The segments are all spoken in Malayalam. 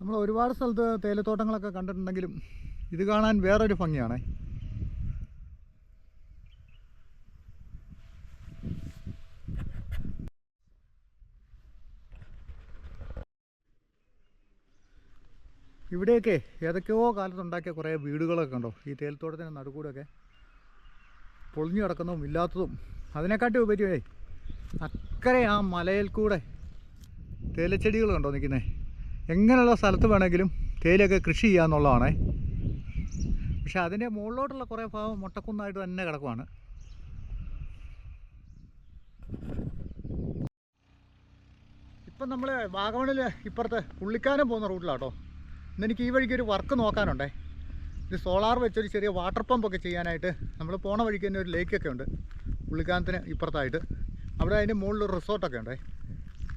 നമ്മൾ ഒരുപാട് സ്ഥലത്ത് തേയിലത്തോട്ടങ്ങളൊക്കെ കണ്ടിട്ടുണ്ടെങ്കിലും ഇത് കാണാൻ വേറൊരു ഭംഗിയാണേ. ഇവിടെയൊക്കെ ഏതൊക്കെയോ കാലത്തുണ്ടാക്കിയ കുറേ വീടുകളൊക്കെ ഉണ്ടോ ഈ തേയിലത്തോട്ടത്തിന് നടുക്കൂടെയൊക്കെ പൊളിഞ്ഞു കിടക്കുന്നതും ഇല്ലാത്തതും. അതിനെക്കാട്ടി ഉപരിയായി അക്കരെ ആ മലയിൽ കൂടെ തേയിലച്ചെടികൾ കണ്ടോ നിൽക്കുന്നത് എങ്ങനെയുള്ള സ്ഥലത്ത് വേണമെങ്കിലും തേയിലയൊക്കെ കൃഷി ചെയ്യാന്നുള്ളതാണേ പക്ഷേ അതിന്റെ മുകളിലോട്ടുള്ള കുറേ ഭാഗം മുട്ടക്കുന്നായിട്ട് തന്നെ കിടക്കുവാണ്. ഇപ്പം നമ്മൾ വാഗമണിൽ ഇപ്പുറത്ത് പുള്ളിക്കാനം പോകുന്ന റൂട്ടിലാട്ടോ. ഇന്ന് എനിക്ക് ഈ വഴിക്ക് ഒരു വർക്ക് നോക്കാനുണ്ടേ. ഒരു സോളാർ വെച്ചൊരു ചെറിയ വാട്ടർ പമ്പൊക്കെ ചെയ്യാനായിട്ട് നമ്മൾ പോണ വഴിക്ക് തന്നെ ഒരു ലേക്കൊക്കെ ഉണ്ട്. പുള്ളിക്കാനത്തിന് ഇപ്പുറത്തായിട്ട്. അവിടെ അതിന്റെ മുകളിൽ റിസോർട്ടൊക്കെ ഉണ്ടേ.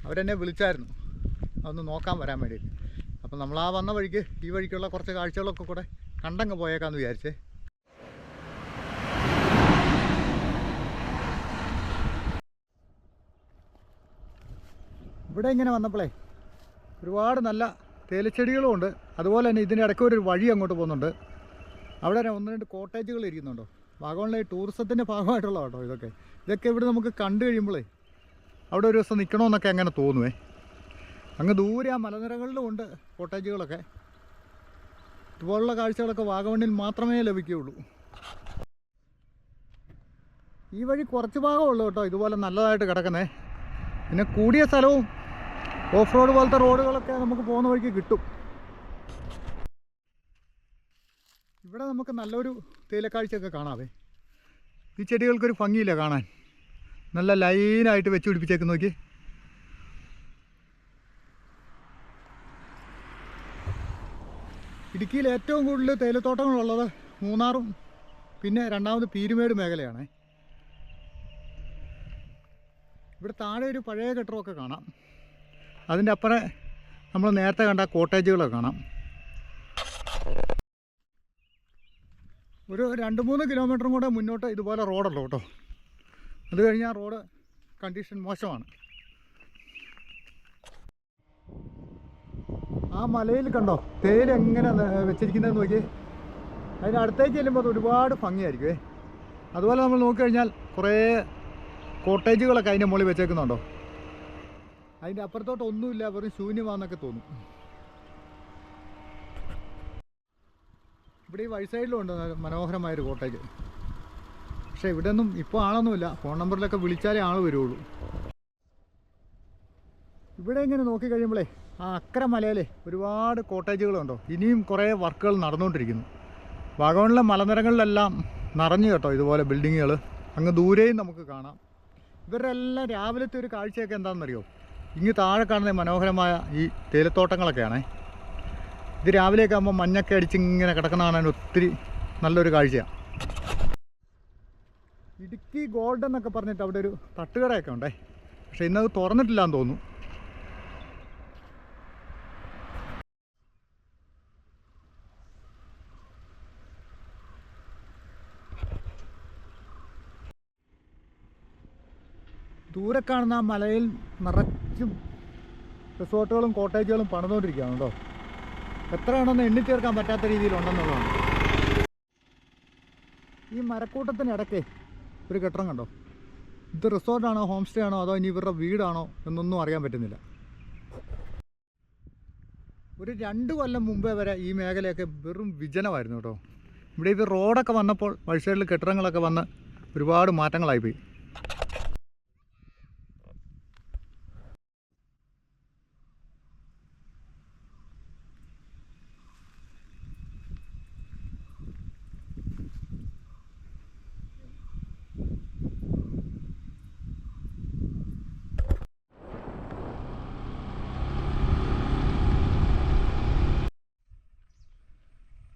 അവരെന്നെ വിളിച്ചായിരുന്നു. അതൊന്ന് നോക്കാൻ വരാൻ വേണ്ടിയിട്ട്. അപ്പം നമ്മൾ ആ വന്ന വഴിക്ക് ഈ വഴിക്കുള്ള കുറച്ച് കാഴ്ചകളൊക്കെ കൂടെ കണ്ടങ്ങ് പോയേക്കാന്ന് വിചാരിച്ചേ. ഇവിടെ ഇങ്ങനെ വന്നപ്പോഴേ ഒരുപാട് നല്ല തേയിലച്ചെടികളും ഉണ്ട്. അതുപോലെ തന്നെ ഇതിന്റെ ഇടയ്ക്ക് ഒരു വഴി അങ്ങോട്ട് പോകുന്നുണ്ട്. അവിടെ ഒന്ന് രണ്ട് കോട്ടേജുകൾ ഇരിക്കുന്നുണ്ടോ? വാഗമണിലെ ടൂറിസത്തിന്റെ ഭാഗമായിട്ടുള്ള കേട്ടോ ഇതൊക്കെ. ഇതൊക്കെ ഇവിടെ നമുക്ക് കണ്ടു കഴിയുമ്പോഴേ അവിടെ ഒരു ദിവസം നിൽക്കണമെന്നൊക്കെ അങ്ങനെ തോന്നുവേ. അങ്ങ് ദൂരെ ആ മലനിരകളിലും ഉണ്ട് കോട്ടേജുകളൊക്കെ. ഇതുപോലുള്ള കാഴ്ചകളൊക്കെ വാഗമണ്ണിൽ മാത്രമേ ലഭിക്കുകയുള്ളൂ. ഈ വഴി കുറച്ച് ഭാഗമുള്ളൂ കേട്ടോ ഇതുപോലെ നല്ലതായിട്ട് കിടക്കുന്നേ. പിന്നെ കൂടിയ സ്ഥലവും ഓഫ് റോഡ് പോലത്തെ റോഡുകളൊക്കെ നമുക്ക് പോകുന്ന വഴിക്ക് കിട്ടും. ഇവിടെ നമുക്ക് നല്ലൊരു തേയിലക്കാഴ്ചയൊക്കെ കാണാവേ. ഈ ചെടികൾക്കൊരു ഭംഗിയില്ല കാണാൻ. നല്ല ലൈനായിട്ട് വെച്ച് പിടിപ്പിച്ചേക്ക് നോക്കി. ഇടുക്കിയിൽ ഏറ്റവും കൂടുതൽ തേയിലത്തോട്ടങ്ങളുള്ളത് മൂന്നാറും പിന്നെ രണ്ടാമത് പീരുമേട് മേഖലയാണ്. ഇവിടെ താഴെ ഒരു പഴയ കെട്ടിടമൊക്കെ കാണാം. അതിന്റെ അപ്പുറം നമ്മൾ നേരത്തെ കണ്ട കോട്ടേജുകളൊക്കെ കാണാം. ഒരു രണ്ട് മൂന്ന് കിലോമീറ്ററും കൂടെ മുന്നോട്ട് ഇതുപോലെ റോഡുള്ളൂ കേട്ടോ. അത് കഴിഞ്ഞാൽ റോഡ് കണ്ടീഷൻ മോശമാണ്. ആ മലയിൽ കണ്ടോ? തേയില എങ്ങനെ വെച്ചിരിക്കുന്നതെന്ന് നോക്കി അതിന് അടുത്തേക്ക് ചെല്ലുമ്പോൾ അത് ഒരുപാട് ഭംഗിയായിരിക്കുമേ അതുപോലെ നമ്മൾ നോക്കിക്കഴിഞ്ഞാൽ കുറേ കോട്ടേജുകളൊക്കെ അതിന്റെ മുകളിൽ വെച്ചേക്കുന്നുണ്ടോ? അതിന്റെ അപ്പുറത്തോട്ട് ഒന്നുമില്ല വെറും ശൂന്യമാണെന്നൊക്കെ തോന്നും. ഇവിടെ ഈ വഴി സൈഡിലും ഉണ്ട് മനോഹരമായൊരു കോട്ടേജ്. പക്ഷേ ഇവിടെ ഒന്നും ഇപ്പോൾ ആളൊന്നുമില്ല. ഫോൺ നമ്പറിലൊക്കെ വിളിച്ചാലേ ആൾ വരുള്ളൂ. ഇവിടെ ഇങ്ങനെ നോക്കി കഴിയുമ്പോഴേ ആ അക്കരെ ഒരുപാട് കോട്ടേജുകളുണ്ടോ? ഇനിയും കുറേ വർക്കുകൾ നടന്നുകൊണ്ടിരിക്കുന്നു. വാഗമണിലെ മലനിരകളിലെല്ലാം നിറഞ്ഞു കേട്ടോ ഇതുപോലെ ബിൽഡിങ്ങുകൾ അങ്ങ് ദൂരെയും നമുക്ക് കാണാം. ഇവരുടെ എല്ലാം രാവിലത്തെ ഒരു കാഴ്ചയൊക്കെ എന്താണെന്നറിയോ? ഇങ്ങ് താഴെ കാണുന്ന മനോഹരമായ ഈ തേയിലത്തോട്ടങ്ങളൊക്കെയാണേ. ഇത് രാവിലെയൊക്കെ ആകുമ്പോൾ മഞ്ഞൊക്കെ അടിച്ച് ഇങ്ങനെ കിടക്കുന്ന കാണാൻ ഒത്തിരി നല്ലൊരു കാഴ്ചയാണ് ഇടുക്കി ഗോൾഡ് എന്നൊക്കെ പറഞ്ഞിട്ട് അവിടെ ഒരു തട്ടുകടയൊക്കെ ഉണ്ടേ. പക്ഷേ ഇന്നത് തുറന്നിട്ടില്ല എന്ന് തോന്നുന്നു. ദൂരെ കാണുന്ന ആ മലയിൽ നിറച്ചും റിസോർട്ടുകളും കോട്ടേജുകളും പണിതുകൊണ്ടിരിക്കുകയാണ് കേട്ടോ. എത്രയാണെന്ന് എണ്ണിച്ചേർക്കാൻ പറ്റാത്ത രീതിയിലുണ്ടെന്നുള്ളതാണ്. ഈ മരക്കൂട്ടത്തിനിടയ്ക്ക് ഒരു കെട്ടിടം കണ്ടോ? ഇത് റിസോർട്ടാണോ ഹോം സ്റ്റേ ആണോ അതോ ഇനി ഇവരുടെ വീടാണോ എന്നൊന്നും അറിയാൻ പറ്റുന്നില്ല. ഒരു രണ്ട് കൊല്ലം മുമ്പേ വരെ ഈ മേഖലയൊക്കെ വെറും വിജനമായിരുന്നു കേട്ടോ. ഇവിടെ ഇത് റോഡൊക്കെ വന്നപ്പോൾ വഴിസൈഡിൽ കെട്ടിടങ്ങളൊക്കെ വന്ന് ഒരുപാട് മാറ്റങ്ങളായിപ്പോയി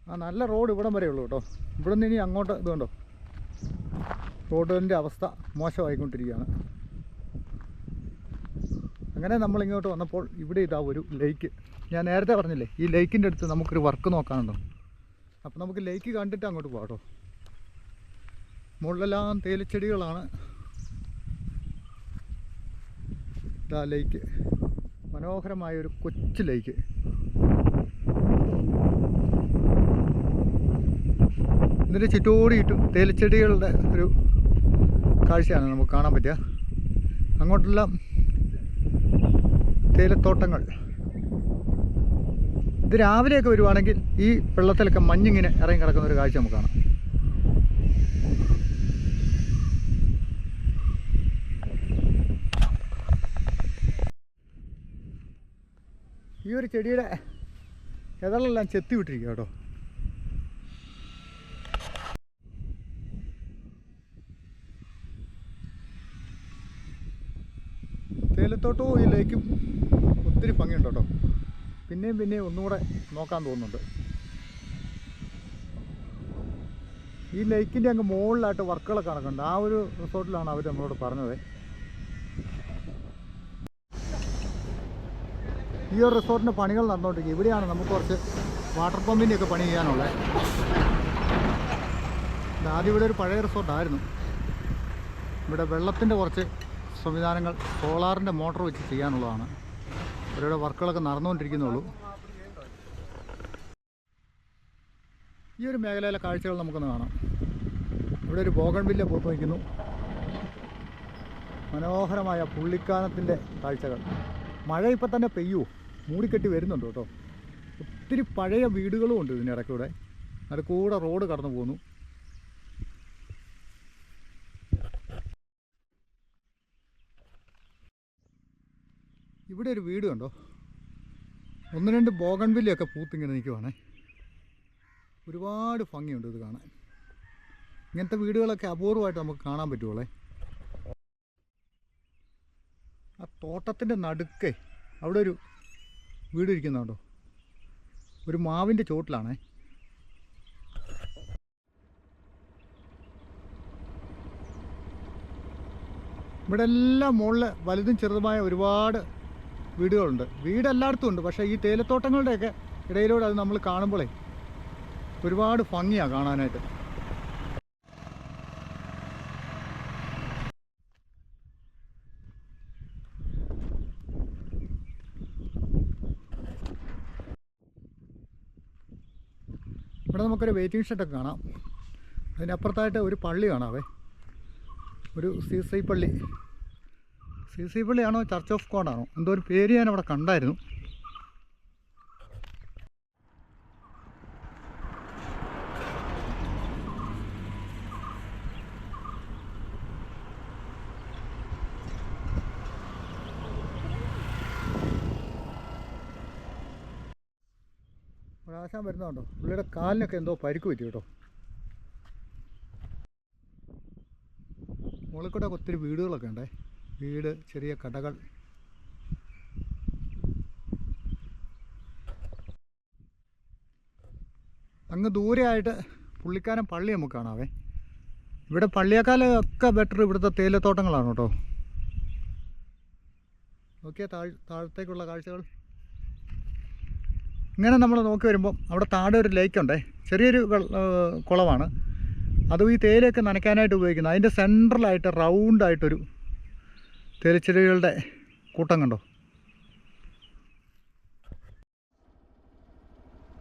ആ നല്ല റോഡ് ഇവിടം വരെ ഉള്ളൂ കേട്ടോ. ഇവിടെ നിന്ന് ഇനി അങ്ങോട്ട് ഇത് കണ്ടോ? റോഡിന്റെ അവസ്ഥ മോശമായിക്കൊണ്ടിരിക്കുകയാണ്. അങ്ങനെ നമ്മൾ ഇങ്ങോട്ട് വന്നപ്പോൾ ഇവിടെ ഇതാ ഒരു ലേക്ക് ഞാൻ നേരത്തെ പറഞ്ഞില്ലേ ഈ ലേക്കിന്റെ അടുത്ത് നമുക്കൊരു വർക്ക് നോക്കാനുണ്ടോ? അപ്പോൾ നമുക്ക് ലേക്ക് കണ്ടിട്ട് അങ്ങോട്ട് പോകാം കേട്ടോ. മുകളിലെല്ലാം തേയിലച്ചെടികളാണ്. ഇതാ ലേക്ക് മനോഹരമായ ഒരു കൊച്ചു ലേക്ക് ഇതിന്റെ ചുറ്റോടിയിട്ടും തേയിലച്ചെടികളുടെ ഒരു കാഴ്ചയാണ് നമുക്ക് കാണാൻ പറ്റുക. അങ്ങോട്ടെല്ലാം തേയിലത്തോട്ടങ്ങൾ. ഇത് രാവിലെയൊക്കെ വരുവാണെങ്കിൽ ഈ വെള്ളത്തിലൊക്കെ മഞ്ഞിങ്ങനെ ഇറങ്ങി കിടക്കുന്ന ഒരു കാഴ്ച നമുക്ക് കാണാം. ഈ ഒരു ചെടിയുടെ ഇതളെല്ലാം ചെത്തി വിട്ടിരിക്കുക കേട്ടോ. തേയിലത്തോട്ടവും ഈ ലേക്കും ഒത്തിരി ഭംഗിയുണ്ട് കേട്ടോ. പിന്നെയും പിന്നെയും ഒന്നുകൂടെ നോക്കാൻ തോന്നുന്നുണ്ട്. ഈ ലേക്കിന്റെ അങ്ങ് മുകളിലായിട്ട് വർക്കുകളൊക്കെ നടക്കുന്നുണ്ട്. ആ ഒരു റിസോർട്ടിലാണ് അവർ നമ്മളോട് പറഞ്ഞത്. ഈ ഒരു റിസോർട്ടിന്റെ പണികൾ നടന്നുകൊണ്ടിരിക്കുക. ഇവിടെയാണ് നമുക്ക് കുറച്ച് വാട്ടർ പമ്പിന്റെയൊക്കെ പണി ചെയ്യാനുള്ളത്. ആദ്യം ഇവിടെ ഒരു പഴയ റിസോർട്ടായിരുന്നു. ഇവിടെ വെള്ളത്തിന്റെ കുറച്ച് സംവിധാനങ്ങൾ സോളാറിന്റെ മോട്ടോർ വെച്ച് ചെയ്യാനുള്ളതാണ്. അവരുടെ വർക്കുകളൊക്കെ നടന്നുകൊണ്ടിരിക്കുന്നുള്ളൂ. ഈ ഒരു മേഖലയിലെ കാഴ്ചകൾ നമുക്കൊന്ന് കാണാം. ഇവിടെ ഒരു ബോഗൺവില്ല പൂത്ത് വയ്ക്കുന്നു മനോഹരമായ പുള്ളിക്കാനത്തിന്റെ കാഴ്ചകൾ. മഴ ഇപ്പം തന്നെ പെയ്യൂ. മൂടിക്കെട്ടി വരുന്നുണ്ട് കേട്ടോ. ഒത്തിരി പഴയ വീടുകളും ഉണ്ട് ഇതിന്റെ ഇടയ്ക്കൂടെ അത് കൂടെ റോഡ് കടന്നു പോകുന്നു. ഇവിടെ ഒരു വീട് കണ്ടോ? ഒന്ന് രണ്ട് ബോഗൺവില്ലയൊക്കെ പൂത്തിങ്ങനെ നിൽക്കുവാണേ ഒരുപാട് ഭംഗിയുണ്ട് ഇത് കാണാൻ. ഇങ്ങനത്തെ വീടുകളൊക്കെ അപൂർവമായിട്ട് നമുക്ക് കാണാൻ പറ്റുള്ളേ ആ തോട്ടത്തിന്റെ നടുക്കേ അവിടെ ഒരു വീട് ഇരിക്കുന്നുണ്ടോ ഒരു മാവിന്റെ ചോട്ടിലാണേ ഇവിടെ എല്ലാം മുകളിൽ വലുതും ചെറുതുമായ ഒരുപാട് വീടുകളുണ്ട്. വീട് എല്ലായിടത്തും ഉണ്ട്. പക്ഷേ ഈ തേയിലത്തോട്ടങ്ങളുടെയൊക്കെ ഇടയിലൂടെ അത് നമ്മൾ കാണുമ്പോഴേ ഒരുപാട് ഭംഗിയാണ് കാണാനായിട്ട്. ഇവിടെ നമുക്കൊരു വെയിറ്റിംഗ് ഷെഡൊക്കെ കാണാം. അതിനപ്പുറത്തായിട്ട് ഒരു പള്ളി കാണാവേ. ഒരു സി സി പള്ളി. സി സി പള്ളിയാണോ ചർച്ച് ഓഫ് ഗോഡാണോ എന്തോ ഒരു പേര് ഞാൻ അവിടെ കണ്ടായിരുന്നു. ആശാൻ വരുന്നുണ്ടോ പുള്ളിയുടെ കാലിനൊക്കെ എന്തോ പരിക്ക് പറ്റി കേട്ടോ. മുകളിൽ കൂടെ ഒത്തിരി വീടുകളൊക്കെ ഉണ്ടേ. വീട് ചെറിയ കടകൾ. അങ്ങ് ദൂരെയായിട്ട് പുള്ളിക്കാരൻ പള്ളി നമുക്ക് കാണാവേ. ഇവിടെ പള്ളിയേക്കാളൊക്കെ ബെറ്റർ ഇവിടുത്തെ തേയിലത്തോട്ടങ്ങളാണ് കേട്ടോ. നോക്കിയാൽ താഴ് താഴത്തേക്കുള്ള കാഴ്ചകൾ. ഇങ്ങനെ നമ്മൾ നോക്കി വരുമ്പോൾ അവിടെ താഴെ ഒരു ലേക്ക് ഉണ്ടേ. ചെറിയൊരു കുളമാണ് അതും ഈ തേയിലയൊക്കെ നനയ്ക്കാനായിട്ട് ഉപയോഗിക്കുന്നത്. അതിന്റെ സെൻട്രലായിട്ട് റൗണ്ടായിട്ടൊരു തേയിലച്ചെടികളുടെ കൂട്ടം കണ്ടോ?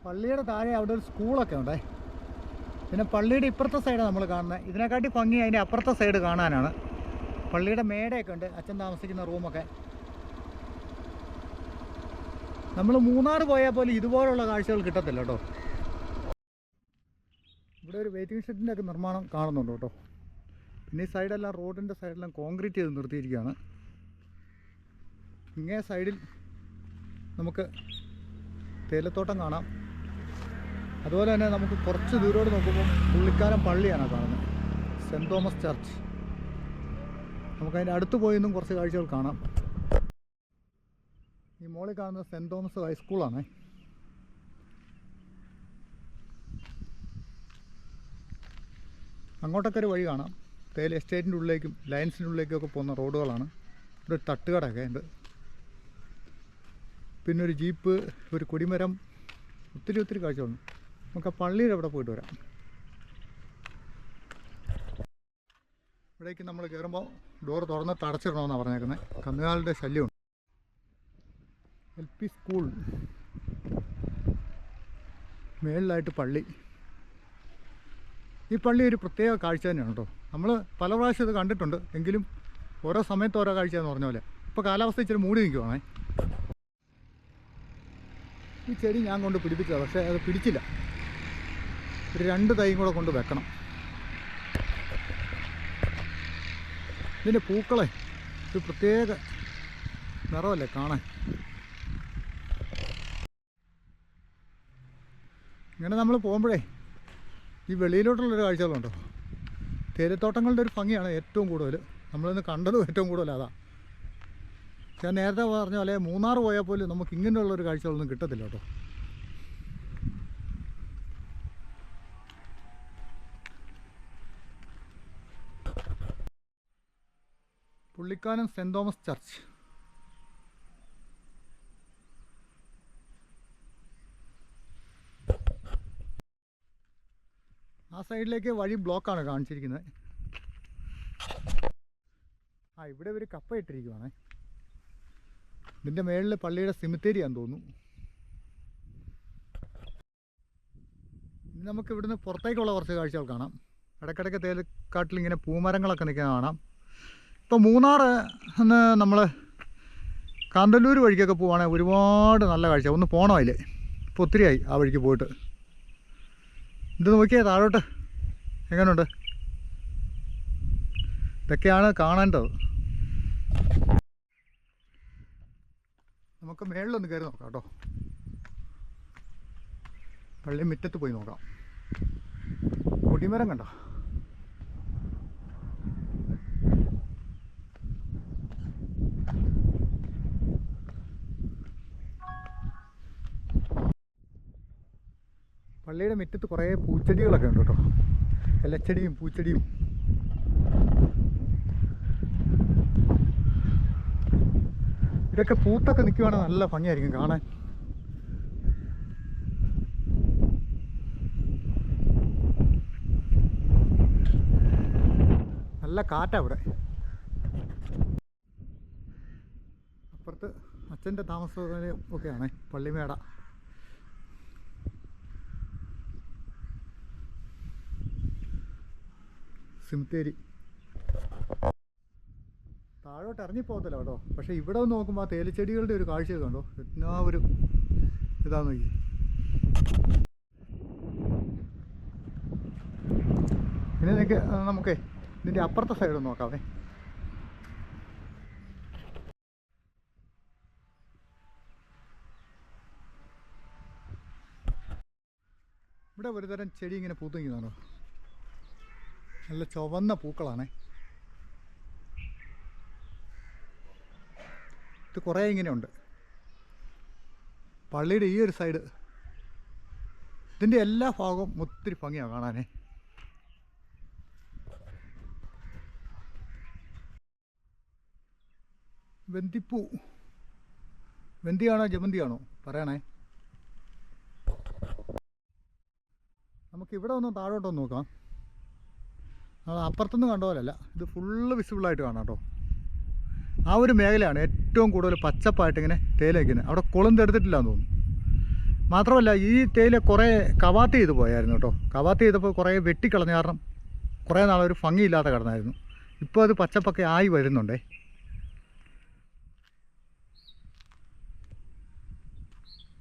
പള്ളിയുടെ താഴെ അവിടെ ഒരു സ്കൂളൊക്കെ ഉണ്ടേ. പിന്നെ പള്ളിയുടെ ഇപ്പുറത്തെ സൈഡാണ് നമ്മൾ കാണുന്നത്. ഇതിനെക്കാട്ടി ഭംഗി അതിന്റെ അപ്പുറത്തെ സൈഡ് കാണാനാണ്. പള്ളിയുടെ മേടയൊക്കെ ഉണ്ട്. അച്ഛൻ താമസിക്കുന്ന റൂമൊക്കെ നമ്മൾ മൂന്നാർ പോയാൽ പോലും ഇതുപോലുള്ള കാഴ്ചകൾ കിട്ടത്തില്ല കേട്ടോ. ഇവിടെ ഒരു വെയിറ്റിംഗ് ഷെഡിന്റെ ഒക്കെ നിർമ്മാണം കാണുന്നുണ്ട് കേട്ടോ. പിന്നെ ഈ സൈഡെല്ലാം റോഡിന്റെ സൈഡെല്ലാം കോൺക്രീറ്റ് ചെയ്ത് നിർത്തിയിരിക്കുകയാണ്. ഇങ്ങേ സൈഡിൽ നമുക്ക് തേയിലത്തോട്ടം കാണാം. അതുപോലെ തന്നെ നമുക്ക് കുറച്ച് ദൂരോട് നോക്കുമ്പോൾ പുള്ളിക്കാരൻ പള്ളിയാണ് കാണുന്നത്. Saint Thomas church. നമുക്കതിന്റെ അടുത്ത് പോയി നിന്നും കുറച്ച് കാഴ്ചകൾ കാണാം. ഈ മോളിൽ കാണുന്നത് സെന്റ് തോമസ് ഹൈസ്കൂളാണ്. അങ്ങോട്ടൊക്കെ ഒരു വഴി കാണാം. തേയില എസ്റ്റേറ്റിന്റെ ഉള്ളിലേക്കും ലയൻസിന്റെ ഉള്ളിലേക്കും ഒക്കെ പോകുന്ന റോഡുകളാണ്. ഇവിടെ ഒരു തട്ടുകടയൊക്കെ ഉണ്ട്. പിന്നെ ഒരു ജീപ്പ് ഒരു കൊടിമരം ഒത്തിരി ഒത്തിരി കാഴ്ചകളുണ്ട്. നമുക്ക് ആ പള്ളിയുടെ അവിടെ പോയിട്ട് വരാം. ഇവിടേക്ക് നമ്മൾ കയറുമ്പോൾ ഡോർ തുറന്നിട്ട് അടച്ചിടണമെന്നാണ് പറഞ്ഞേക്കുന്നത്. കന്നുകാലിന്റെ ശല്യമുണ്ട്. L P school. മേളിലായിട്ട് പള്ളി. ഈ പള്ളി ഒരു പ്രത്യേക കാഴ്ച തന്നെയാണ് കേട്ടോ. നമ്മൾ പല പ്രാവശ്യം ഇത് കണ്ടിട്ടുണ്ട്. എങ്കിലും ഓരോ സമയത്ത് ഓരോ കാഴ്ച എന്ന് പറഞ്ഞ പോലെ. ഇപ്പോൾ കാലാവസ്ഥ ഇച്ചിരി മൂടി നിൽക്കുവാണേ. ഈ ചെടി ഞാൻ കൊണ്ട് പിടിപ്പിച്ചതാണ് പക്ഷേ അത് പിടിച്ചില്ല. ഒരു രണ്ട് തൈയും കൂടെ കൊണ്ട് വെക്കണം. ഇതിന്റെ പൂക്കളെ ഒരു പ്രത്യേക നിറമല്ലേ കാണാൻ? ഇങ്ങനെ നമ്മൾ പോകുമ്പോഴേ ഈ വെളിയിലോട്ടുള്ളൊരു കാഴ്ചകളുണ്ടോ? തേയിലത്തോട്ടങ്ങളുടെ ഒരു ഭംഗിയാണ് ഏറ്റവും കൂടുതൽ. നമ്മളിന്ന് കണ്ടതും ഏറ്റവും കൂടുതൽ അതാ. ഞാൻ നേരത്തെ പറഞ്ഞ പോലെ മൂന്നാർ പോയാൽ പോലും നമുക്ക് ഇങ്ങനെയുള്ളൊരു കാഴ്ചകളൊന്നും കിട്ടത്തില്ല കേട്ടോ. Pullikkanam saint Thomas church. സൈഡിലേക്ക് വഴി ബ്ലോക്കാണ് കാണിച്ചിരിക്കുന്നത്. ആ ഇവിടെ ഒരു കപ്പ ഇട്ടിരിക്കുവാണേ. ഇതിന്റെ മേളിൽ പള്ളിയുടെ സിമിത്തേരിയാന്ന് തോന്നുന്നു. ഇനി നമുക്ക് ഇവിടുന്ന് പുറത്തേക്കുള്ള കുറച്ച് കാഴ്ചകൾ കാണാം. ഇടയ്ക്കിടയ്ക്ക് തേലക്കാട്ടിൽ ഇങ്ങനെ പൂമരങ്ങളൊക്കെ നിൽക്കുന്ന കാണാം. ഇപ്പോൾ മൂന്നാർ എന്ന് നമ്മൾ കാന്തല്ലൂർ വഴിക്കൊക്കെ പോവുകയാണെങ്കിൽ ഒരുപാട് നല്ല കാഴ്ച. ഒന്ന് പോകണം അതിൽ ഇപ്പോൾ ഒത്തിരിയായി ആ വഴിക്ക് പോയിട്ട്. ഇത് നോക്കിയേ താഴോട്ട് എങ്ങനെയുണ്ട് ഇതൊക്കെയാണ് കാണേണ്ടത്. നമുക്ക് മേളിലൊന്ന് കയറി നോക്കാം കേട്ടോ. പള്ളി മുറ്റത്ത് പോയി നോക്കാം. കൊടിമരം കണ്ടോ? പള്ളിയുടെ മുറ്റത്ത് കുറേ പൂച്ചെടികളൊക്കെ ഉണ്ട് കേട്ടോ. ഇലച്ചെടിയും പൂച്ചെടിയും. ഇതൊക്കെ പൂത്തൊക്കെ നിൽക്കുവാണെങ്കിൽ നല്ല ഭംഗിയായിരിക്കും കാണാൻ. നല്ല കാറ്റാ ഇവിടെ. അപ്പുറത്ത് അച്ഛന്റെ താമസം ഒക്കെയാണ് പള്ളിമേട. സിംതേരി താഴോട്ട് ഇറങ്ങിപ്പോകത്തില്ല കേട്ടോ. പക്ഷേ ഇവിടെ നോക്കുമ്പോൾ ആ തേയിലച്ചെടികളുടെ ഒരു കാഴ്ച കണ്ടോ? എന്നാ ഒരു ഇതാ നോക്കി. ഇനി നിനക്ക് നമുക്കേ ഇതിന്റെ അപ്പുറത്തെ സൈഡ് നോക്കാവേ. ഇവിടെ ഒരുതരം ചെടി ഇങ്ങനെ പൂത്ത് നിൽക്കുന്നുണ്ടോ നല്ല ചുവന്ന പൂക്കളാണേ. ഇത് കുറേ ഇങ്ങനെയുണ്ട്. പള്ളിയുടെ ഈ ഒരു സൈഡ് ഇതിന്റെ എല്ലാ ഭാഗവും ഒത്തിരി ഭംഗിയാണ് കാണാനേ. വെന്തിപ്പൂ. വെന്തിയാണോ ജമന്തിയാണോ? പറയണേ. നമുക്ക് ഇവിടെ ഒന്ന് താഴോട്ടൊന്ന് നോക്കാം. നമ്മൾ അപ്പുറത്തുനിന്ന് കണ്ട പോലെയല്ല. ഇത് ഫുള്ള് വിസിബിളായിട്ട് കാണാം കേട്ടോ. ആ ഒരു മേഖലയാണ് ഏറ്റവും കൂടുതൽ പച്ചപ്പായിട്ട് ഇങ്ങനെ തേയില വയ്ക്കുന്നത്. അവിടെ കുളം എടുത്തിട്ടില്ല എന്ന് തോന്നുന്നു. മാത്രമല്ല ഈ തേയില കുറേ കവാത്ത് ചെയ്ത് പോയായിരുന്നു കേട്ടോ. കവാത്ത് ചെയ്തപ്പോൾ കുറേ വെട്ടിക്കളഞ്ഞ കാരണം കുറേ നാളൊരു ഭംഗിയില്ലാതെ കിടന്നായിരുന്നു. ഇപ്പോൾ അത് പച്ചപ്പൊക്കെ ആയി വരുന്നുണ്ടേ.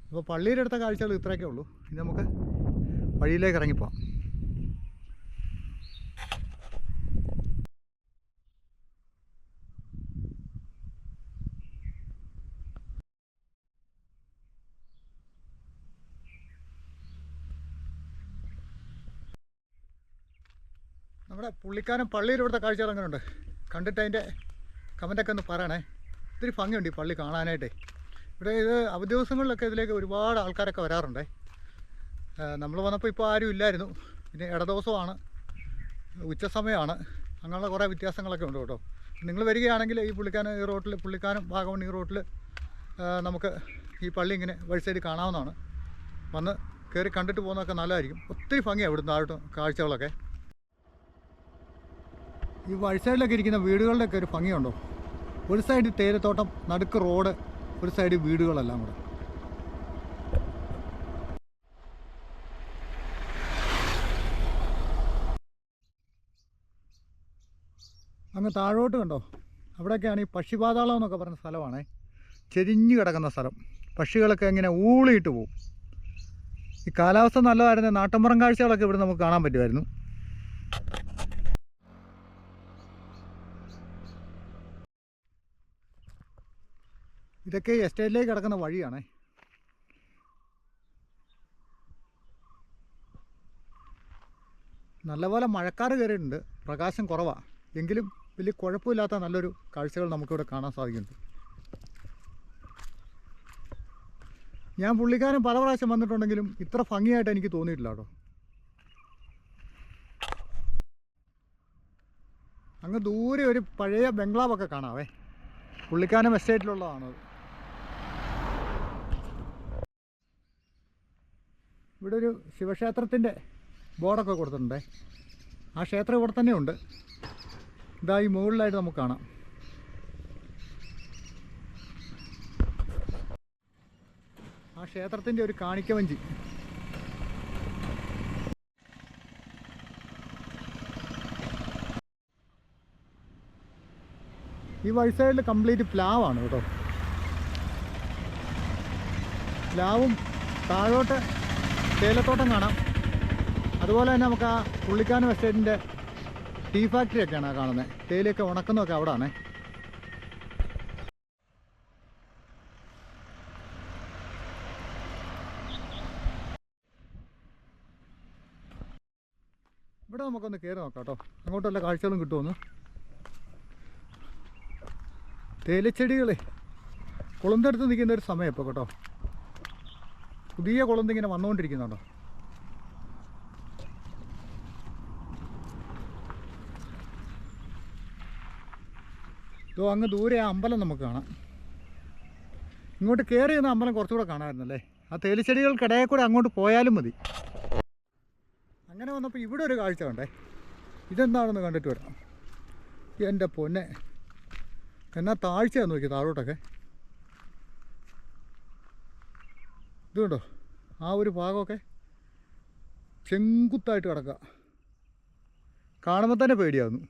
അപ്പോൾ പള്ളിയുടെ അടുത്ത കാഴ്ചകൾ ഇത്രയൊക്കെ ഉള്ളൂ. ഇനി നമുക്ക് വഴിയിലേക്ക് ഇറങ്ങിപ്പോവാം നമ്മുടെ പുള്ളിക്കാരൻ പള്ളിയിൽ ഇവിടുത്തെ കാഴ്ചകൾ ഇറങ്ങുന്നുണ്ട് കണ്ടിട്ട് അതിന്റെ കമന്റൊക്കെ ഒന്ന് പറയണേ. ഒത്തിരി ഭംഗിയുണ്ട് ഈ പള്ളി കാണാനായിട്ടേ. ഇവിടെ ഇത് അവധി ദിവസങ്ങളിലൊക്കെ ഇതിലേക്ക് ഒരുപാട് ആൾക്കാരൊക്കെ വരാറുണ്ടേ. നമ്മൾ വന്നപ്പോൾ ഇപ്പോൾ ആരും ഇല്ലായിരുന്നു. പിന്നെ ഇടദിവസമാണ്. ഉച്ച സമയമാണ് അങ്ങനെയുള്ള കുറേ വ്യത്യാസങ്ങളൊക്കെ ഉണ്ട് കേട്ടോ. നിങ്ങൾ വരികയാണെങ്കിൽ ഈ പുള്ളിക്കാനം ഈ റോട്ടിൽ പുള്ളിക്കാനം വാഗമൺ ഈ റോട്ടിൽ നമുക്ക് ഈ പള്ളി ഇങ്ങനെ വഴി കാണാവുന്നതാണ്. വന്ന് കയറി കണ്ടിട്ട് പോകുന്നതൊക്കെ നല്ലതായിരിക്കും. ഒത്തിരി ഭംഗിയാണ് ഇവിടുന്ന് ആയിട്ടും കാഴ്ചകളൊക്കെ. ഈ വഴി സൈഡിലൊക്കെ ഇരിക്കുന്ന വീടുകളുടെയൊക്കെ ഒരു ഭംഗിയുണ്ടോ? ഒരു സൈഡ് തേയിലത്തോട്ടം നടുക്ക് റോഡ് ഒരു സൈഡ് വീടുകളെല്ലാം കൂടെ. അങ്ങ് താഴോട്ട് കണ്ടോ? അവിടെയൊക്കെയാണ് ഈ പക്ഷിപാതാളം എന്നൊക്കെ പറഞ്ഞ സ്ഥലമാണേ. ചെരിഞ്ഞു കിടക്കുന്ന സ്ഥലം. പക്ഷികളൊക്കെ ഇങ്ങനെ ഊളിയിട്ട് പോവും. ഈ കാലാവസ്ഥ നല്ലതായിരുന്നു നാട്ടുമ്പുറം കാഴ്ചകളൊക്കെ ഇവിടെ നമുക്ക് കാണാൻ പറ്റുമായിരുന്നു. ഇതൊക്കെ എസ്റ്റേറ്റിലേക്ക് കിടക്കുന്ന വഴിയാണേ. നല്ലപോലെ മഴക്കാർ കയറിയിട്ടുണ്ട്. പ്രകാശം കുറവാണ് എങ്കിലും വലിയ കുഴപ്പമില്ലാത്ത നല്ലൊരു കാഴ്ചകൾ നമുക്കിവിടെ കാണാൻ സാധിക്കുന്നുണ്ട്. ഞാൻ പുള്ളിക്കാരൻ പല പ്രാവശ്യം വന്നിട്ടുണ്ടെങ്കിലും ഇത്ര ഭംഗിയായിട്ട് എനിക്ക് തോന്നിയിട്ടില്ല കേട്ടോ. അങ്ങ് ദൂരെ ഒരു പഴയ ബംഗ്ലാവൊക്കെ കാണാവേ. പുള്ളിക്കാനം എസ്റ്റേറ്റിലുള്ളതാണത് ഇവിടെ ഒരു ശിവക്ഷേത്രത്തിന്റെ ബോർഡൊക്കെ കൊടുത്തിട്ടുണ്ടേ. ആ ക്ഷേത്രം ഇവിടെ തന്നെ ഉണ്ട് ഇതാ ഈ മുകളിലായിട്ട് നമുക്ക് കാണാം. ആ ക്ഷേത്രത്തിന്റെ ഒരു കാണിക്കവഞ്ചി. ഈ വഴി സൈഡിൽ കംപ്ലീറ്റ് പ്ലാവാണ് കേട്ടോ. പ്ലാവും താഴോട്ട് തേയിലത്തോട്ടം കാണാം. അതുപോലെ തന്നെ നമുക്ക് ആ പുള്ളിക്കാനം എസ്റ്റേറ്റിന്റെ ടീ ഫാക്ടറി ഒക്കെയാണ് ആ കാണുന്നത്. തേയിലയൊക്കെ ഉണക്കുന്നതൊക്കെ അവിടെ ആണേ ഇവിടെ നമുക്കൊന്ന് കയറി നോക്കാം കേട്ടോ. അങ്ങോട്ട് കാഴ്ചകളും കിട്ടുമെന്ന് തേയിലച്ചെടികളെ. കുളന്തെടുത്ത് നിൽക്കുന്ന ഒരു സമയം ഇപ്പോൾ കേട്ടോ. പുതിയ കുളന്ത് ഇങ്ങനെ വന്നുകൊണ്ടിരിക്കുന്നുണ്ടോ? ഇതോ അങ്ങ് ദൂരെ ആ അമ്പലം നമുക്ക് കാണാം. ഇങ്ങോട്ട് കയറി ചെന്ന അമ്പലം കുറച്ചുകൂടെ കാണാമായിരുന്നല്ലേ? ആ തേലിച്ചെടികൾക്കിടയിൽ കൂടെ അങ്ങോട്ട് പോയാലും മതി. അങ്ങനെ വന്നപ്പോൾ ഇവിടെ ഒരു കാഴ്ച കണ്ടേ. ഇതെന്താണെന്ന് കണ്ടിട്ട് വരാം. എന്റെ പൊന്നെ. എന്നാ താഴ്ചയാന്ന് നോക്കി താഴോട്ടൊക്കെ? ഇതുണ്ടോ? ആ ഒരു ഭാഗമൊക്കെ ചെങ്കുത്തായിട്ട് കിടക്കുക. കാണുമ്പോൾ തന്നെ പേടിയാവുന്നു.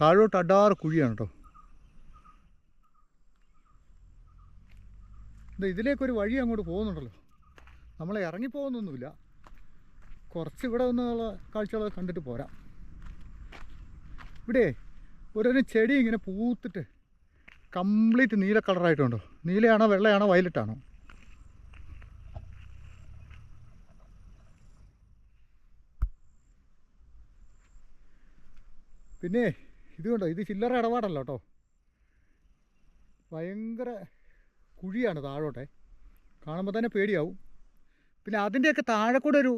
താഴോട്ട് അടാറ് കുഴിയാണ് കേട്ടോ ഇത് ഇതിലേക്കൊരു വഴി അങ്ങോട്ട് പോകുന്നുണ്ടല്ലോ. നമ്മൾ ഇറങ്ങിപ്പോകുന്നൊന്നുമില്ല. കുറച്ച് ഇവിടെ നിന്നുള്ള കാഴ്ചകളൊക്കെ കണ്ടിട്ട് പോരാം. ഇവിടെ ഓരോരോ ചെടി ഇങ്ങനെ പൂത്തിട്ട് കംപ്ലീറ്റ് നീല കളറായിട്ടുണ്ടോ? നീലയാണോ വെള്ളയാണോ വയലറ്റാണോ? പിന്നെ ഇത് കണ്ടോ ഇത് ചില്ലറ ഇടപാടല്ല കേട്ടോ ഭയങ്കര കുഴിയാണ് താഴോട്ടെ. കാണുമ്പോൾ തന്നെ പേടിയാവും. പിന്നെ അതിന്റെയൊക്കെ താഴെ കൂടെ ഒരു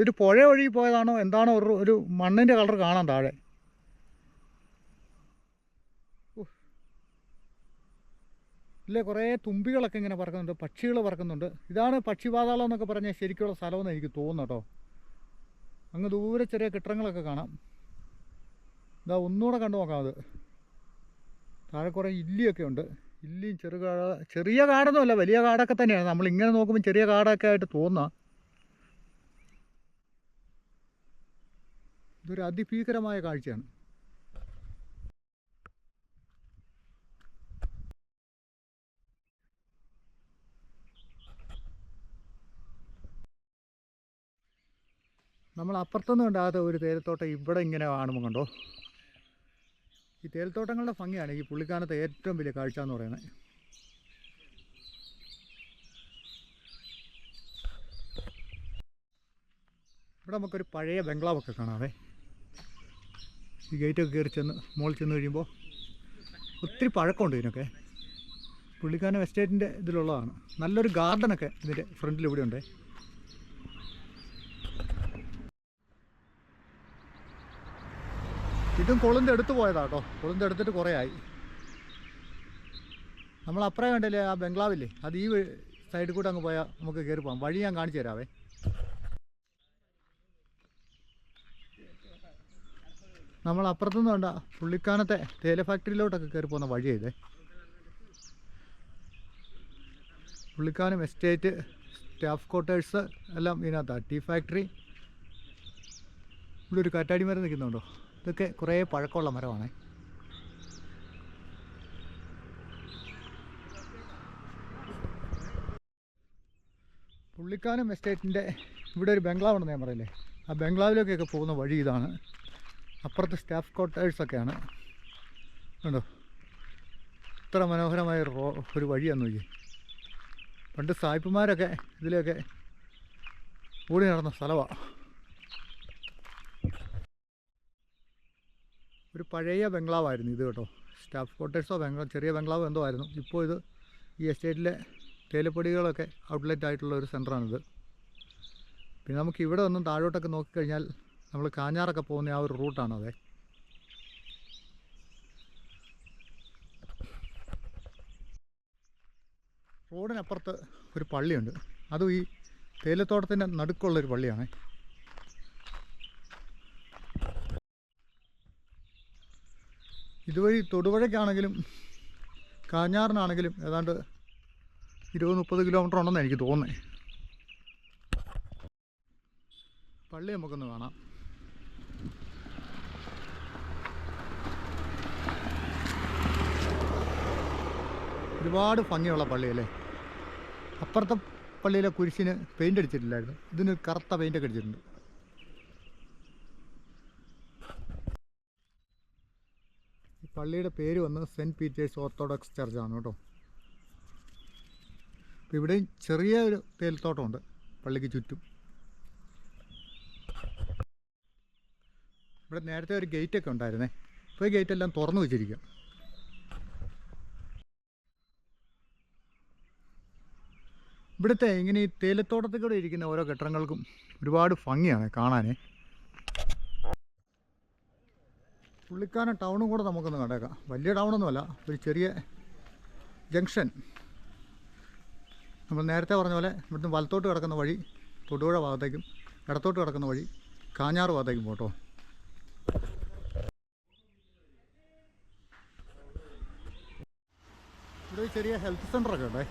ഒരു പുഴ വഴി പോയതാണോ എന്താണോ ഒരു ഒരു മണ്ണിന്റെ കളർ കാണാം താഴെ. ഇല്ലേ കുറേ തുമ്പികളൊക്കെ ഇങ്ങനെ പറക്കുന്നുണ്ട് പക്ഷികൾ പറക്കുന്നുണ്ട്. ഇതാണ് പക്ഷിപാതാളം എന്നൊക്കെ പറഞ്ഞാൽ ശരിക്കുള്ള സ്ഥലമെന്ന് എനിക്ക് തോന്നുന്നു കേട്ടോ അങ്ങ് ദൂരെ ചെറിയ കെട്ടിടങ്ങളൊക്കെ കാണാം. ഇതാ ഒന്നുകൂടെ കണ്ടു നോക്കാം അത്. താഴെ കുറേ ഇല്ലിയൊക്കെ ഉണ്ട്. ഇല്ലിയും ചെറുകാട ചെറിയ കാടൊന്നുമല്ല വലിയ കാടൊക്കെ തന്നെയാണ്. നമ്മൾ ഇങ്ങനെ നോക്കുമ്പോൾ ചെറിയ കാടൊക്കെ ആയിട്ട് തോന്നാം. ഇതൊരു അതിഭീകരമായ കാഴ്ചയാണ്. നമ്മൾ അപ്പുറത്തൊന്നും ഉണ്ടാകാത്ത ഒരു തേരത്തോട്ടം ഇവിടെ ഇങ്ങനെ കാണുമ്പോൾ കണ്ടോ? ഈ തേൽത്തോട്ടങ്ങളുടെ ഭംഗിയാണ് ഈ പുള്ളിക്കാനത്തെ ഏറ്റവും വലിയ കാഴ്ച എന്ന് പറയുന്നത്. ഇവിടെ നമുക്കൊരു പഴയ ബംഗ്ലാവൊക്കെ കാണാവേ. ഈ ഗേറ്റൊക്കെ കയറി ചെന്ന് മുകളിൽ ചെന്ന് കഴിയുമ്പോൾ ഒത്തിരി പഴക്കമുണ്ട് ഇതിനൊക്കെ. പുള്ളിക്കാനം എസ്റ്റേറ്റിന്റെ ഇതിലുള്ളതാണ്. നല്ലൊരു ഗാർഡനൊക്കെ ഇതിന്റെ ഫ്രണ്ടിൽ ഇവിടെ ഉണ്ട് ഇതും കൊളുന്ത് അടുത്ത് പോയതാട്ടോ കേട്ടോ. അടുത്തിട്ട് കുറേ ആയി. നമ്മൾ അപ്പറേ കണ്ടില്ലേ ആ ബംഗ്ലാവില്ലേ? അത് ഈ സൈഡിൽ കൂടെ അങ്ങ് പോയാൽ നമുക്ക് കയറി പോകാം വഴി ഞാൻ കാണിച്ചു തരാവേ. നമ്മൾ അപ്പുറത്തുനിന്ന് വേണ്ട പുള്ളിക്കാനത്തെ തേയില ഫാക്ടറിയിലോട്ടൊക്കെ കയറി പോകുന്ന വഴി ഇതേ. പുള്ളിക്കാനം എസ്റ്റേറ്റ് സ്റ്റാഫ് ക്വാർട്ടേഴ്സ് എല്ലാം ഇതിനകത്താണ് ടീ ഫാക്ടറി ഇവിടെ ഒരു കാറ്റാടി മരം നിൽക്കുന്നുണ്ടോ? ഇതൊക്കെ കുറേ പഴക്കമുള്ള മരമാണ്. പുള്ളിക്കാനം എസ്റ്റേറ്റിന്റെ ഇവിടെ ഒരു ബംഗ്ലാവ് ഉണ്ടെന്ന് ഞാൻ പറയില്ലേ? ആ ബംഗ്ലാവിലേക്കൊക്കെ പോകുന്ന വഴി ഇതാണ്. അപ്പുറത്ത് സ്റ്റാഫ് ക്വാർട്ടേഴ്സൊക്കെയാണ്. കണ്ടോ? ഇത്ര മനോഹരമായ റോ ഒരു വഴിയാന്ന് നോക്കി പണ്ട് സായിപ്പുമാരൊക്കെ ഇതിലൊക്കെ ഓടി നടന്ന സ്ഥലമാണ് ഒരു പഴയ ബംഗ്ലാവായിരുന്നു ഇത് കേട്ടോ. സ്റ്റാഫ് ക്വാർട്ടേഴ്സോ ബംഗ്ലാവ് ചെറിയ ബംഗ്ലാവ് എന്തോ ആയിരുന്നു. ഇപ്പോൾ ഇത് ഈ എസ്റ്റേറ്റിലെ തേയിലപ്പൊടികളൊക്കെ ഔട്ട്ലെറ്റ് ആയിട്ടുള്ള ഒരു സെന്ററാണിത് പിന്നെ നമുക്ക് ഇവിടെ ഒന്നും താഴോട്ടൊക്കെ നോക്കിക്കഴിഞ്ഞാൽ നമ്മൾ കാഞ്ഞാറൊക്കെ പോകുന്ന ആ ഒരു റൂട്ടാണോ അതെ. റോഡിനപ്പുറത്ത് ഒരു പള്ളിയുണ്ട്. അതും ഈ തേയിലത്തോട്ടത്തിന്റെ നടുക്കുള്ളൊരു പള്ളിയാണ്. ഇതുവഴി തൊടുപുഴയ്ക്കാണെങ്കിലും കാഞ്ഞാറിനാണെങ്കിലും ഏതാണ്ട് ഇരുപത് മുപ്പത് കിലോമീറ്റർ ഉണ്ടെന്ന് എനിക്ക് തോന്നുന്നത് പള്ളി നമുക്കൊന്ന് കാണാം. ഒരുപാട് ഭംഗിയുള്ള പള്ളിയല്ലേ? അപ്പുറത്തെ പള്ളിയിലെ കുരിശിന് പെയിന്റ് അടിച്ചിട്ടില്ലായിരുന്നു. ഇതിന് കറുത്ത പെയിന്റൊക്കെ അടിച്ചിട്ടുണ്ട്. പള്ളിയുടെ പേര് വന്ന് സെന്റ് പീറ്റേഴ്സ് ഓർത്തഡോക്സ് ചർച്ചാണ് കേട്ടോ. അപ്പോൾ ഇവിടെയും ചെറിയ ഒരു തേൽത്തോട്ടമുണ്ട് പള്ളിക്ക് ചുറ്റും. ഇവിടെ നേരത്തെ ഒരു ഗേറ്റൊക്കെ ഉണ്ടായിരുന്നേ. ഇപ്പോൾ ഈ ഗേറ്റ് എല്ലാം തുറന്നു വെച്ചിരിക്കുക ഇവിടുത്തെ ഇങ്ങനെ ഈ തേയിലത്തോട്ടത്തിൽ കൂടെ ഇരിക്കുന്ന ഓരോ കെട്ടിടങ്ങൾക്കും ഒരുപാട് ഭംഗിയാണ് കാണാനേ. പുള്ളിക്കാന ടൗണും കൂടെ നമുക്കൊന്ന് കണ്ടേക്കാം. വലിയ ടൗണൊന്നുമല്ല ഒരു ചെറിയ ജംഗ്ഷൻ. നമ്മൾ നേരത്തെ പറഞ്ഞ പോലെ ഇവിടുന്ന് വലത്തോട്ട് കിടക്കുന്ന വഴി തൊടുപുഴ ഭാഗത്തേക്കും ഇടത്തോട്ട് കിടക്കുന്ന വഴി കാഞ്ഞാറ് ഭാഗത്തേക്കും പോട്ടോ. ഇവിടെ ഒരു ചെറിയ ഹെൽത്ത് സെന്ററൊക്കെ ഉണ്ടേ.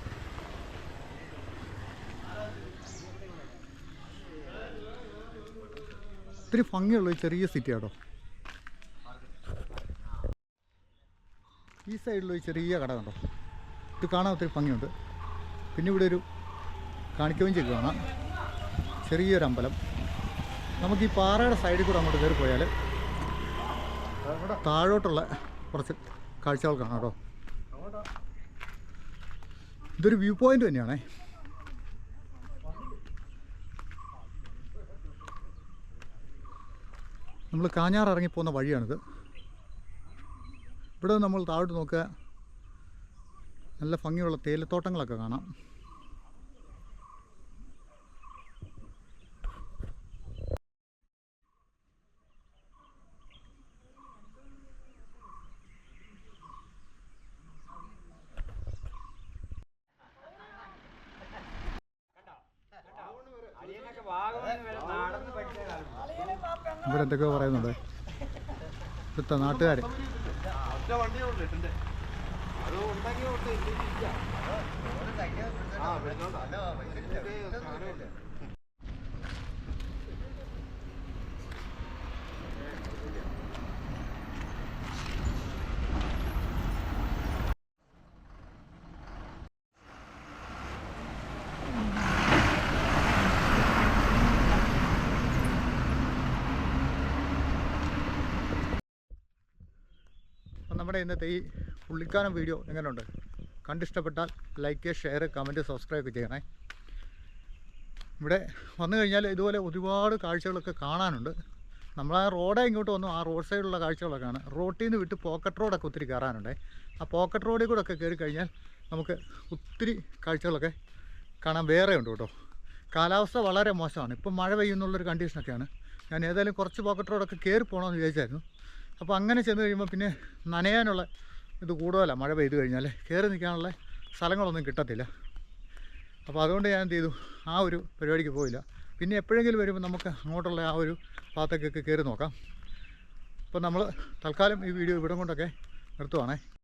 ഒത്തിരി ഭംഗിയുള്ള ചെറിയ സിറ്റി കേട്ടോ ഈ സൈഡിൽ ഒരു ചെറിയ കട കണ്ടോ? ഇത് കാണാൻ ഒത്തിരി ഭംഗിയുണ്ട്. പിന്നെ ഇവിടെ ഒരു കാണിക്കുകയും ചെയ്ത് കാണാം. ചെറിയൊരു അമ്പലം. നമുക്ക് ഈ പാറയുടെ സൈഡിൽ കൂടെ അങ്ങോട്ട് കയറി പോയാൽ താഴോട്ടുള്ള കുറച്ച് കാഴ്ചകൾ കാണാം കേട്ടോ. ഇതൊരു വ്യൂ പോയിന്റ് തന്നെയാണേ. നമ്മൾ കാഞ്ഞാർ ഇറങ്ങിപ്പോകുന്ന വഴിയാണിത്. ഇവിടെ നമ്മൾ താഴോട്ട് നോക്കുക. നല്ല ഭംഗിയുള്ള തേയിലത്തോട്ടങ്ങളൊക്കെ കാണാം. ഇവരെന്തൊക്കെയോ പറയുന്നുണ്ട്. ഇവിടുത്തെ വരെ നടന്ന് പഠിച്ച കാലം അത് ഉണ്ടാക്കി കൊടുത്ത് ഇവിടുത്തെ നാട്ടുകാർ അപ്പം നമ്മുടെ ഇന്നത്തെ ഈ പുള്ളിക്കാനം വീഡിയോ എങ്ങനെയുണ്ട്? കണ്ടിഷ്ടപ്പെട്ടാൽ ലൈക്ക് ഷെയർ കമന്റ് സബ്സ്ക്രൈബ് ചെയ്യണേ. ഇവിടെ വന്നു കഴിഞ്ഞാൽ ഇതുപോലെ ഒരുപാട് കാഴ്ചകളൊക്കെ കാണാനുണ്ട്. നമ്മൾ ആ റോഡേ ഇങ്ങോട്ട് വന്നു ആ റോഡ് സൈഡിലുള്ള കാഴ്ചകളൊക്കെയാണ് റോട്ടിൽ നിന്ന് വിട്ട് പോക്കറ്റ് റോഡൊക്കെ ഒത്തിരി കയറാനുണ്ട്. ആ പോക്കറ്റ് റോഡിൽ കൂടെ ഒക്കെ കയറി കഴിഞ്ഞാൽ നമുക്ക് ഒത്തിരി കാഴ്ചകളൊക്കെ കാണാൻ വേറെ ഉണ്ട് കേട്ടോ. കാലാവസ്ഥ വളരെ മോശമാണ്. ഇപ്പം മഴ പെയ്യുന്നുള്ളൊരു കണ്ടീഷനൊക്കെയാണ് ഞാൻ ഏതായാലും കുറച്ച് പോക്കറ്റ് റോഡൊക്കെ കയറി പോകണമെന്ന് വിചാരിച്ചായിരുന്നു. അപ്പോൾ അങ്ങനെ ചെന്ന് കഴിയുമ്പോൾ പിന്നെ നനയാനുള്ള ഇത് കൂടുതലാണ് മഴ പെയ്ത് കഴിഞ്ഞാൽ കയറി നിൽക്കാനുള്ള സ്ഥലങ്ങളൊന്നും കിട്ടത്തില്ല. അപ്പോൾ അതുകൊണ്ട് ഞാൻ എന്ത് ചെയ്തു? ആ ഒരു പരിപാടിക്ക് പോയില്ല. പിന്നെ എപ്പോഴെങ്കിലും വരുമ്പോൾ നമുക്ക് അങ്ങോട്ടുള്ള ആ ഒരു ഭാഗത്തേക്കൊക്കെ കയറി നോക്കാം. അപ്പോൾ നമ്മൾ തൽക്കാലം ഈ വീഡിയോ ഇവിടം കൊണ്ടൊക്കെ നിർത്തുവാണേ.